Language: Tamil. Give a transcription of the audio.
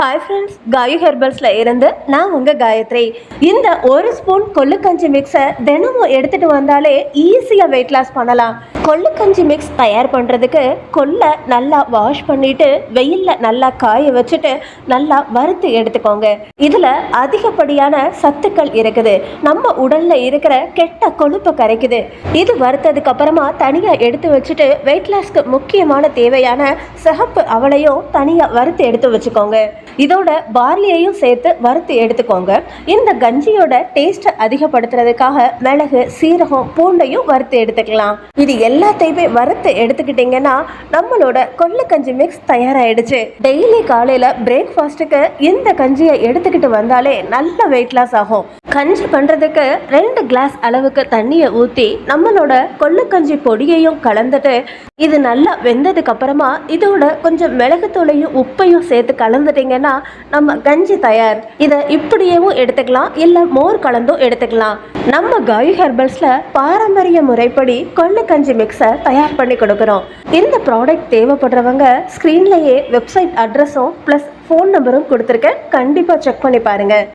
ஹாய் ஃப்ரெண்ட்ஸ் காயு ஹெர்பல்ஸில் இருந்து நான் உங்கள் காயத்ரி. இந்த ஒரு ஸ்பூன் கொள்ளுக்கஞ்சி மிக்ஸை தினமும் எடுத்துகிட்டு வந்தாலே ஈஸியாக வெயிட் லாஸ் பண்ணலாம். கொள்ளுக்கஞ்சி மிக்ஸ் தயார் பண்ணுறதுக்கு கொள்ளை நல்லா வாஷ் பண்ணிவிட்டு வெயிலில் நல்லா காய வச்சுட்டு நல்லா வறுத்து எடுத்துக்கோங்க. இதில் அதிகப்படியான சத்துக்கள் இருக்குது. நம்ம உடலில் இருக்கிற கெட்ட கொழுப்பை கரைக்குது. இது வறுத்ததுக்கு அப்புறமா தனியாக எடுத்து வச்சுட்டு வெயிட் லாஸ்க்கு முக்கியமான தேவையான சிகப்பு அவளையும் தனியாக வறுத்து எடுத்து வச்சுக்கோங்க. இதோட பார்லியையும் சேர்த்து வறுத்து எடுத்துக்கோங்க. இந்த கஞ்சியோட டேஸ்ட்டை அதிகப்படுத்துறதுக்காக மிளகு சீரகம் பூண்டையும் வறுத்து எடுத்துக்கலாம். இது எல்லாத்தையுமே வறுத்து எடுத்துக்கிட்டிங்கன்னா நம்மளோட கொள்ளு கஞ்சி மிக்ஸ் தயாராகிடுச்சு டெய்லி காலையில் பிரேக்ஃபாஸ்ட்டுக்கு இந்த கஞ்சியை எடுத்துக்கிட்டு வந்தாலே நல்ல வெயிட் லாஸ் ஆகும். கஞ்சி பண்ணுறதுக்கு ரெண்டு கிளாஸ் அளவுக்கு தண்ணியை ஊற்றி நம்மளோட கொள்ளுக்கஞ்சி பொடியையும் கலந்துட்டு இது நல்லா வெந்ததுக்கு அப்புறமா இதோட கொஞ்சம் மிளகுத்தூளையும் உப்பையும் சேர்த்து கலந்துட்டிங்கன்னா நம்ம கஞ்சி தயார். இதை இப்படியேவும் எடுத்துக்கலாம் இல்லை மோர் கலந்தும் எடுத்துக்கலாம். நம்ம காயு ஹெர்பல்ஸில் பாரம்பரிய முறைப்படி கொள்ளுக்கஞ்சி மிக்ஸை தயார் பண்ணி கொடுக்குறோம். இந்த ப்ராடக்ட் தேவைப்படுறவங்க ஸ்க்ரீன்லேயே வெப்சைட் அட்ரஸும் ப்ளஸ் ஃபோன் நம்பரும் கொடுத்துருக்கேன் கண்டிப்பாக செக் பண்ணி பாருங்கள்